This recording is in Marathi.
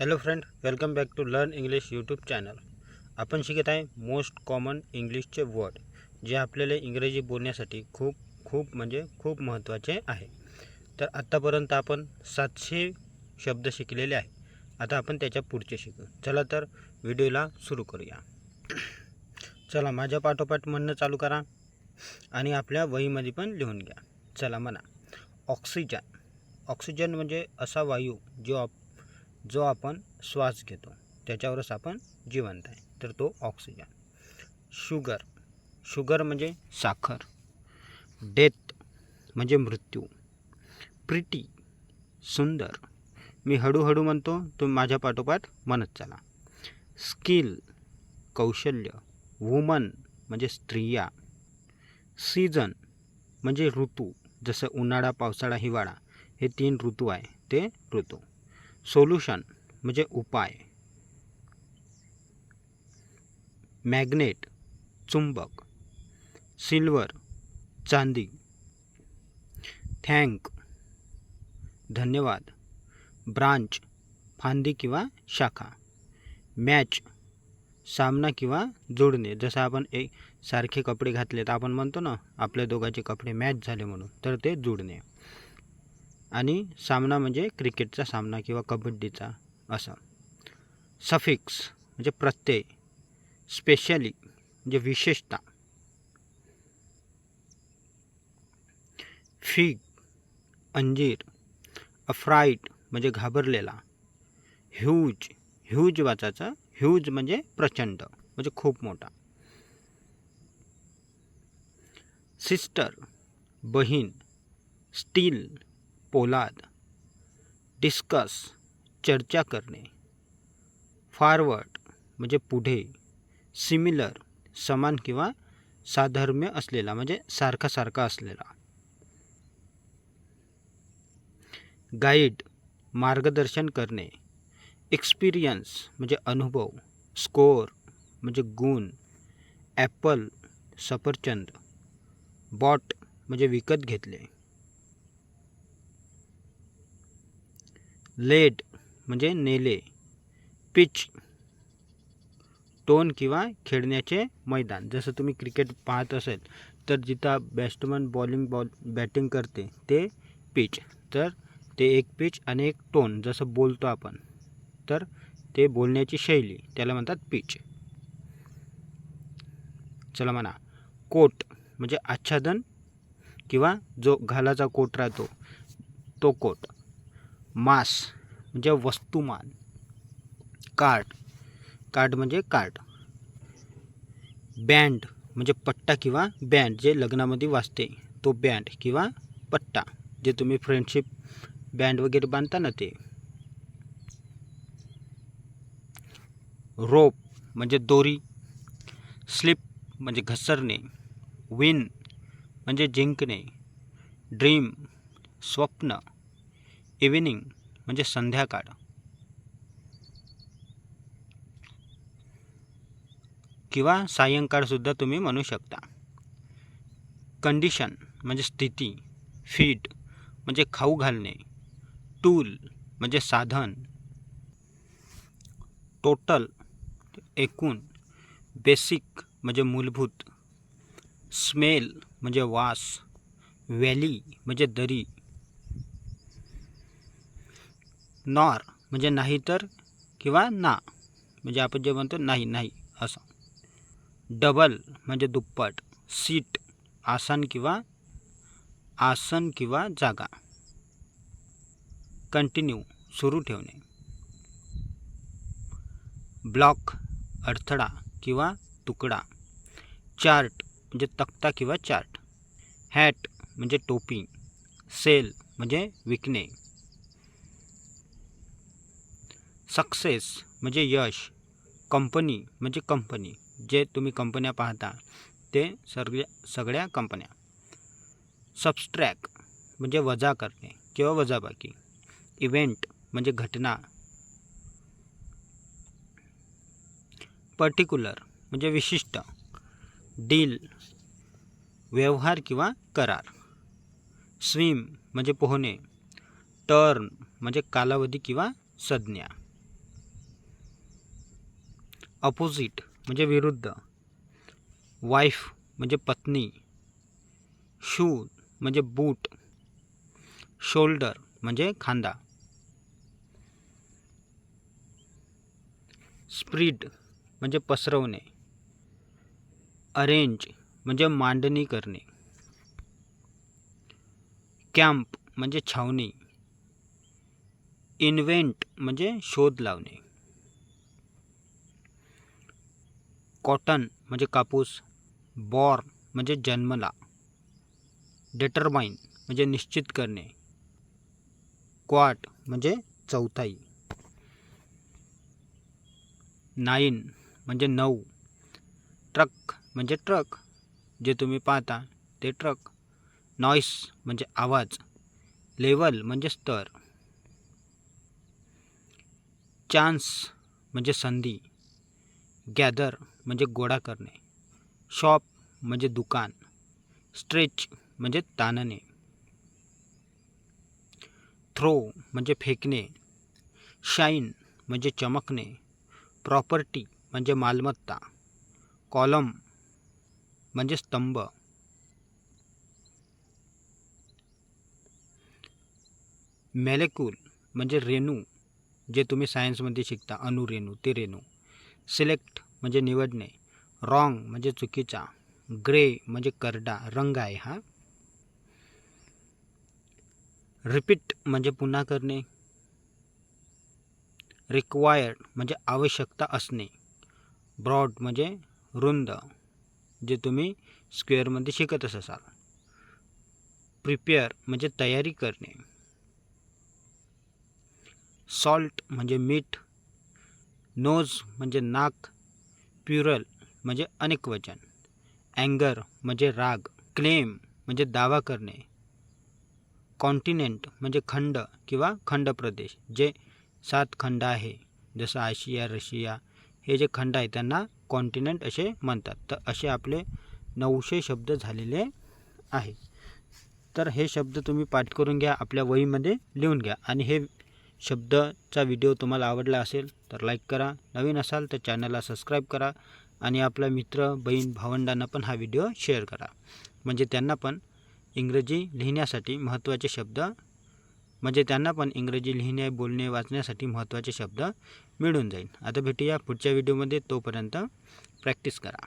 Hello friend welcome back to learn English YouTube channel आपण शिकत आहे मोस्ट कॉमन इंग्लिशचे वर्ड जे आपल्याला इंग्रजी बोलण्यासाठी खूप खूप म्हणजे खूप महत्त्वाचे आहे. तर आत्तापर्यंत आपण सातशे शब्द शिकलेले आहे आता आपण त्याच्या पुढचे शिकू. चला तर व्हिडिओला सुरू करूया. चला माझ्या पाठोपाठ म्हणणं चालू करा आणि आपल्या वहीमध्ये पण लिहून घ्या. चला म्हणा. ऑक्सिजन. ऑक्सिजन म्हणजे असा वायू जो आप जो आपण श्वास घेतो त्याच्यावरच आपण जिवंत आहे. तर तो ऑक्सिजन. शुगर. शुगर म्हणजे साखर. डेथ म्हणजे मृत्यू. प्रिटी सुंदर. मी हळूहळू म्हणतो तुम्ही माझ्या पाठोपाठ म्हणत चला. स्किल. कौशल्य. वुमन म्हणजे स्त्रिया. सीझन म्हणजे ऋतू. जसं उन्हाळा पावसाळा हिवाळा हे तीन ऋतू आहे ते ऋतू. सोल्युशन म्हणजे उपाय. मॅग्नेट चुंबक सिल्वर चांदी. थँक धन्यवाद. ब्रांच फांदी किंवा शाखा. मॅच सामना किंवा जोडणे. जसं आपण एक सारखे कपडे घातले तर आपण म्हणतो ना आपल्या दोघांचे कपडे मॅच झाले म्हणून तर ते जुडणे. आणि सामना म्हणजे क्रिकेटचा सामना किंवा कबड्डीचा असं. सफिक्स म्हणजे प्रत्यय स्पेशली म्हणजे विशेषता. फिग अंजीर अफ्राईट म्हणजे घाबरलेला. ह्यूज ह्यूज वाचायचं ह्यूज म्हणजे प्रचंड म्हणजे खूप मोठा. सिस्टर बहीण स्टील पोलाद. डिस्कस चर्चा करणे. फॉरवर्ड म्हणजे पुढे. सिमिलर समान किंवा साधर्म्य असलेला म्हणजे सारखा सारखा असलेला. गाईड मार्गदर्शन करणे. एक्सपिरियन्स म्हणजे अनुभव. स्कोअर म्हणजे गुण. ॲपल सफरचंद. बॉट म्हणजे विकत घेतले. लेड म्हणजे नेले. पिच टोन किंवा खेळण्याचे मैदान. जसं तुम्ही क्रिकेट पाहत असेल तर जिथं बॅट्समन बॉलिंग बॉल बॅटिंग करते ते पिच. तर ते एक पिच आणि एक टोन जसं बोलतो आपण तर ते बोलण्याची शैली त्याला म्हणतात पिच. चला म्हणा. कोट म्हणजे आच्छादन किंवा जो घालाचा कोट राहतो तो कोट. मास म्हणजे वस्तुमान. कार्ड कार्ड म्हणजे कार्ड बँड म्हणजे पट्टा किंवा बँड जे लग्नामध्ये वाजते तो बँड किंवा पट्टा जे तुम्ही फ्रेंडशिप बँड वगैरे बांधता ना ते. रोप म्हणजे दोरी. स्लिप म्हणजे घसरणे. विन म्हणजे जिंकणे. ड्रीम स्वप्न. इव्हिनिंग म्हणजे संध्याकाळ. किंवा सायंकाळसुद्धा तुम्ही म्हणू शकता. कंडिशन म्हणजे स्थिती फीट म्हणजे खाऊ घालणे. टूल म्हणजे साधन. टोटल एकूण. बेसिक म्हणजे मूलभूत. स्मेल म्हणजे वास. व्हॅली म्हणजे दरी. नॉर, म्हणजे नाही तर किंवा ना. म्हणजे आपण जे म्हणतो, नाही नाही, असं. डबल म्हणजे दुप्पट, सीट, आसन किंवा आसन किंवा जागा. कंटिन्यू, सुरू ठेवणे. ब्लॉक, अडथळा किंवा तुकडा. चार्ट म्हणजे तक्ता किंवा चार्ट. हॅट म्हणजे टोपी. सेल म्हणजे विकणे. सक्सेस म्हणजे यश कंपनी म्हणजे कंपनी जे तुम्ही कंपन्या पाहता ते सगळ्या सगळ्या कंपन्या सबस्ट्रॅक म्हणजे वजा करणे किंवा वजाबाकी. इव्हेंट म्हणजे घटना. पर्टिक्युलर म्हणजे विशिष्ट. डील व्यवहार किंवा करार. स्विम म्हणजे पोहणे. टर्न म्हणजे कालावधी किंवा संज्ञा. अपोजिट म्हणजे विरुद्ध. वाईफ म्हणजे पत्नी. शू म्हणजे बूट. शोल्डर म्हणजे खांदा. स्प्रीड म्हणजे पसरवणे. अरेंज म्हणजे मांडणी करणे. कॅम्प म्हणजे छावणी. इन्व्हेंट म्हणजे शोध लावणे. कॉटन म्हणजे कापूस बॉर म्हणजे जन्मला डेटरमाइन म्हणजे निश्चित करणे क्वाट म्हणजे चौथाई नाईन म्हणजे नऊ ट्रक म्हणजे ट्रक जे तुम्ही पाहता ते ट्रक नॉईस म्हणजे आवाज लेवल म्हणजे स्तर चान्स म्हणजे संधी गॅदर म्हणजे गोळा करणे. शॉप म्हणजे दुकान. स्ट्रेच म्हणजे ताणणे. थ्रो म्हणजे फेकणे. शाईन म्हणजे चमकणे. प्रॉपर्टी म्हणजे मालमत्ता. कॉलम म्हणजे स्तंभ. मॅलेक्यूल म्हणजे रेणू जे तुम्ही सायन्समध्ये शिकता अणुरेणू ते रेणू. सिलेक्ट म्हणजे निवडणे. रॉंग म्हणजे चुकीचा. ग्रे म्हणजे करडा. रंग आहे हा. रिपीट म्हणजे पुन्हा करणे. रिक्वायर्ड म्हणजे आवश्यकता असणे. ब्रॉड म्हणजे रुंद, जे तुम्ही स्क्वेअरमध्ये शिकतच असाल. प्रिपेअर म्हणजे तयारी करणे. सॉल्ट म्हणजे मीठ. नोज़ म्हणजे नाक. प्युरल म्हणजे अनेक वचन. अँगर म्हणजे राग. क्लेम म्हणजे दावा करणे. कॉन्टिनेंट म्हणजे खंड किंवा खंड प्रदेश जे सात खंड आहे. जसं आशिया रशिया हे जे खंड आहे त्यांना कॉन्टिनेंट असे म्हणतात. तर असे आपले नऊशे शब्द झालेले आहे. तर हे शब्द तुम्ही पाठ करून घ्या आपल्या वहीमध्ये लिहून घ्या. आणि हे शब्दचा व्हिडिओ तुम्हाला आवडला असेल तर लाईक करा. नवीन असाल तर चॅनलला सबस्क्राईब करा आणि आपला मित्र बहीण भावंडांना पण हा व्हिडिओ शेअर करा. म्हणजे त्यांना पण इंग्रजी लिहिण्यासाठी महत्त्वाचे शब्द म्हणजे त्यांना पण इंग्रजी लिहिणे बोलणे वाचण्यासाठी महत्त्वाचे शब्द मिळून जाईल. आता भेटूया पुढच्या व्हिडिओमध्ये. तोपर्यंत प्रॅक्टिस करा.